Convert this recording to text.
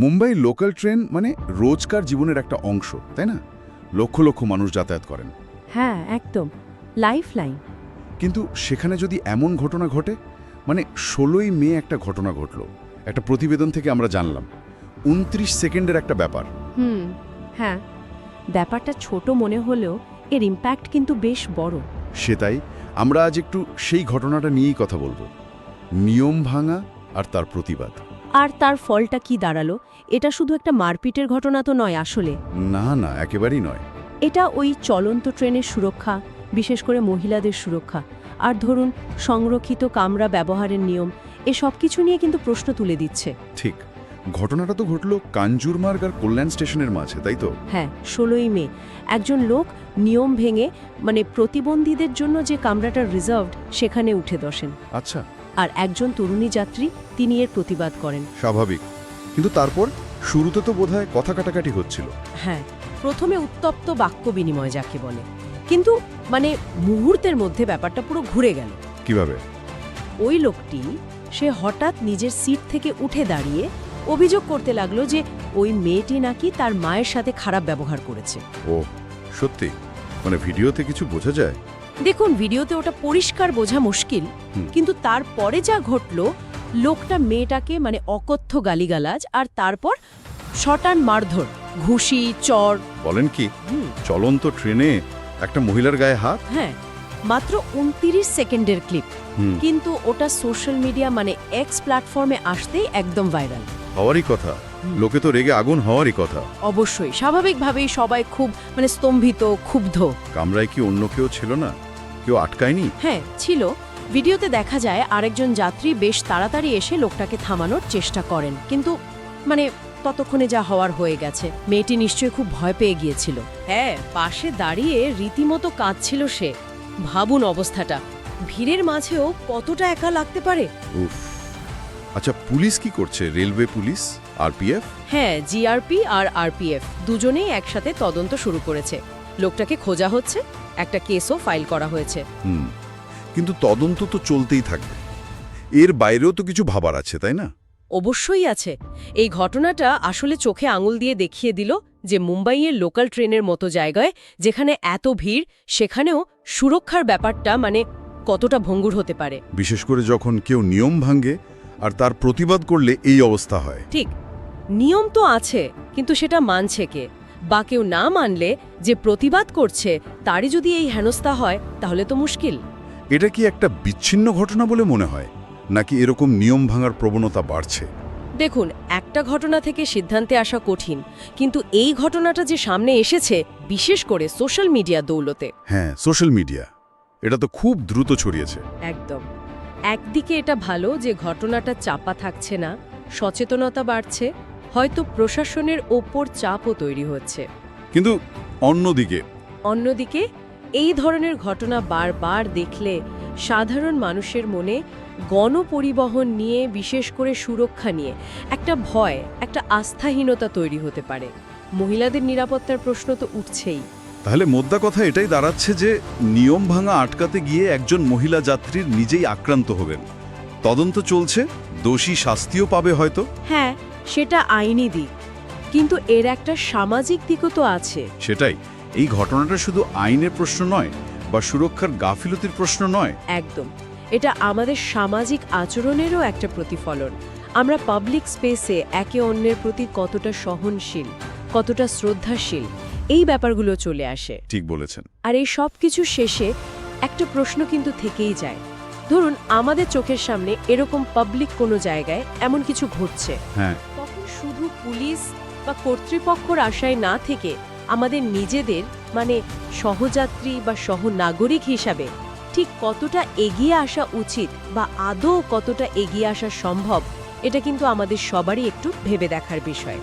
Mumbai local train মানে রোজকার জীবনের একটা অংশ তাই না? লক্ষ লক্ষ মানুষ যাতায়াত করেন। হ্যাঁ একদম। লাইফ লাইন কিন্তু সেখানে যদি এমন ঘটনা ঘটে মানে ষোলোই মে একটা ঘটনা ঘটল একটা প্রতিবেদন থেকে আমরা জানলাম। উনত্রিশ সেকেন্ডের একটা ব্যাপার। হুম হ্যাঁ। ব্যাপারটা ছোট মনে হলেও এর ইম্প্যাক্ট কিন্তু বেশ বড়। সেটাই আমরা আজ একটু সেই ঘটনাটা নিয়েই কথা বলব। নিয়ম ভাঙা আর তার প্রতিবাদ। আর তার ফলটা কি দাঁড়াল? এটা শুধু একটা মারপিটের ঘটনা তো নয় আসলে। না না একেবারেই নয়। এটা ওই চলন্ত ট্রেনের সুরক্ষা বিশেষ করে মহিলাদের সুরক্ষা। আর ধরুন সংরক্ষিত কামরা ব্যবহারের নিয়ম এ সব কিছু নিয়ে কিন্তু প্রশ্ন তুলে দিচ্ছে। ঠিক। ঘটনাটা তো ঘটল কাঞ্জুরমার্গ আর কল্যাণ স্টেশনের মাঝে তাই তো? হ্যাঁ ষোলোই মে। একজন লোক নিয়ম ভেঙে মানে প্রতিবন্ধীদের জন্য যে কামরাটা রিজার্ভড সেখানে উঠে দশেন আচ্ছা। আর একজন তরুণী যাত্রী তিনি এর প্রতিবাদ করেন। স্বাভাবিক। কিন্তু তারপর শুরুতে তো বোধহয় কথা কাটাকাটি হচ্ছিল। হ্যাঁ প্রথমে উত্তপ্ত বাক্য বিনিময় যাকে বলে। কিন্তু মানে মুহূর্তের মধ্যে ব্যাপারটা পুরো ঘুরে গেল। কীভাবে? ওই লোকটি সে হঠাৎ নিজের সিট থেকে উঠে দাঁড়িয়ে অভিযোগ করতে লাগল যে ওই মেয়েটি নাকি তার মায়ের সাথে খারাপ ব্যবহার করেছে। ও সত্যি? মানে ভিডিওতে কিছু বোঝা যায়? দেখুন ভিডিওতে ওটা পরিষ্কার বোঝা মুশকিল কিন্তু তারপরে যা ঘটলো লোকটা মেয়েটাকে মানে অকথ্য গালিগালাজ আর তারপর শটান মারধর ঘুষি চর। বলেন কি চলন্ত ট্রেনে একটা মহিলার গায়ে হাত? হ্যাঁ মাত্র উনতিরিশ সেকেন্ডের ক্লিপ। কিন্তু ওটা সোশ্যাল মিডিয়া মানে এক্স প্ল্যাটফর্মে আসতেই একদম ভাইরাল। হওয়ারই কথা। লোকে তো রেগে আগুন হওয়ারই কথা। অবশ্যই স্বাভাবিকভাবেই সবাই খুব মানে স্তম্ভিত ক্ষুব্ধ। কামরায় কি অন্য কেউ ছিল না? কেউ আটকায়নি? হ্যাঁ ছিল। ভিডিওতে দেখা যায় আরেকজন যাত্রী বেশ তাড়াতাড়ি এসে লোকটাকে থামানোর চেষ্টা করেন। কিন্তু মানে ততক্ষণে যা হওয়ার হয়ে গেছে। মেয়েটি নিশ্চয়ই খুব ভয় পেয়ে গিয়েছিল। হ্যাঁ পাশে দাঁড়িয়ে রীতিমতো কাঁদছিল সে। ভাবুন অবস্থাটা। ভিড়ের মাঝেও কতটা একা লাগতে পারে? উফ। আচ্ছা পুলিশ কি করছে? Railway police? আরপিএফ? হ্যাঁ জিআরপি আর আরপিএফ। দুজনেই একসাথে তদন্ত শুরু করেছে। লোকটাকে খোঁজা হচ্ছে। একটা কেসও ফাইল করা হয়েছে। কিন্তু তদন্ত তো চলতেই থাকবে। এর বাইরেও তো কিছু ভাবার আছে তাই না? অবশ্যই আছে। এই ঘটনাটা আসলে চোখে আঙুল দিয়ে দেখিয়ে দিল যে মুম্বাইয়ের লোকাল ট্রেনের মতো জায়গায় যেখানে এত ভিড় সেখানেও সুরক্ষার ব্যাপারটা মানে কতটা ভঙ্গুর হতে পারে। বিশেষ করে যখন কেউ নিয়ম ভাঙ্গে আর তার প্রতিবাদ করলে এই অবস্থা হয়। ঠিক। নিয়ম তো আছে কিন্তু সেটা মানছে কে? বা কেউ না মানলে যে প্রতিবাদ করছে তারই যদি এই হেনস্থা হয় তাহলে তো মুশকিল। এটা কি একটা বিচ্ছিন্ন ঘটনা বলে মনে হয়? নাকি এরকম নিয়ম ভাঙার প্রবণতা বাড়ছে? দেখুন একটা ঘটনা থেকে সিদ্ধান্তে আসা কঠিন কিন্তু এই ঘটনাটা যে সামনে এসেছে বিশেষ করে সোশ্যাল মিডিয়া দৌলতে। হ্যাঁ সোশ্যাল মিডিয়া। এটা তো খুব দ্রুত ছড়িয়েছে। একদম। একদিকে এটা ভালো যে ঘটনাটা চাপা থাকছে না সচেতনতা বাড়ছে হয়তো প্রশাসনের ওপর চাপও তৈরি হচ্ছে। কিন্তু অন্যদিকে অন্যদিকে এই ধরনের ঘটনা বারবার দেখলে সাধারণ মানুষের মনে গণপরিবহন নিয়ে বিশেষ করে সুরক্ষা নিয়ে একটা ভয় একটা আস্থাহীনতা তৈরি হতে পারে। মহিলাদের নিরাপত্তার প্রশ্ন তো উঠছেই। তাহলে মোদ্দা কথা এটাই দাঁড়াচ্ছে যে নিয়ম ভাঙা আটকাতে গিয়ে একজন মহিলা যাত্রীর নিজেই আক্রান্ত হবেন। তদন্ত চলছে দোষী শাস্তিও পাবে হয়তো। হ্যাঁ সেটা আইনি দিক কিন্তু এর একটা সামাজিক দিকও তো আছে। সেটাই এই ঘটনাটা শুধু আইনের প্রশ্ন নয় বা সুরক্ষার গাফিলতির প্রশ্ন নয়। একদম এটা আমাদের সামাজিক আচরণেরও একটা প্রতিফলন। আমরা পাবলিক স্পেসে একে অন্যের প্রতি কতটা সহনশীল কতটা শ্রদ্ধাশীল এই ব্যাপারগুলো চলে আসে। ঠিক বলেছেন। আর এই সব কিছু শেষে একটা প্রশ্ন কিন্তু থেকেই যায়। ধরুন আমাদের চোখের সামনে এরকম পাবলিক কোনো জায়গায় এমন কিছু ঘটছে। হ্যাঁ। শুধু পুলিশ বা কর্তৃপক্ষর আশায় না থেকে আমাদের নিজেদের মানে সহযাত্রী বা সহনাগরিক হিসাবে ঠিক কতটা এগিয়ে আসা উচিত বা আদৌ কতটা এগিয়ে আসা সম্ভব, এটা কিন্তু আমাদের সবারই একটু ভেবে দেখার বিষয়।